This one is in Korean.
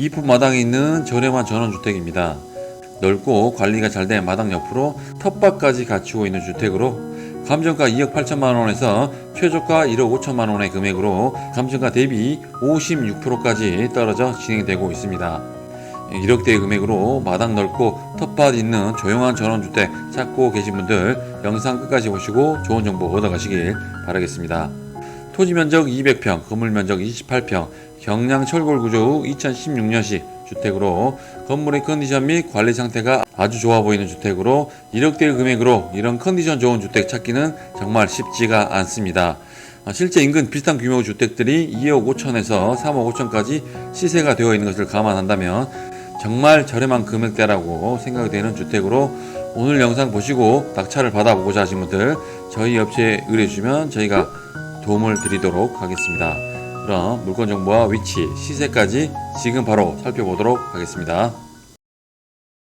이품 마당에 있는 저렴한 전원주택입니다. 넓고 관리가 잘 된 마당 옆으로 텃밭까지 갖추고 있는 주택으로 감정가 2억 8천만 원에서 최저가 1억 5천만 원의 금액으로 감정가 대비 56%까지 떨어져 진행되고 있습니다. 1억대의 금액으로 마당 넓고 텃밭 있는 조용한 전원주택 찾고 계신 분들 영상 끝까지 보시고 좋은 정보 얻어가시길 바라겠습니다. 토지 면적 200평, 건물 면적 28평, 경량 철골 구조 후 2016년식 주택으로 건물의 컨디션 및 관리 상태가 아주 좋아 보이는 주택으로 1억대의 금액으로 이런 컨디션 좋은 주택 찾기는 정말 쉽지가 않습니다. 아, 실제 인근 비슷한 규모 주택들이 2억 5천에서 3억 5천까지 시세가 되어 있는 것을 감안한다면 정말 저렴한 금액대라고 생각이 되는 주택으로 오늘 영상 보시고 낙찰을 받아보고자 하신 분들 저희 업체에 의뢰해 주시면 저희가 도움을 드리도록 하겠습니다. 그럼 물건 정보와 위치, 시세까지 지금 바로 살펴보도록 하겠습니다.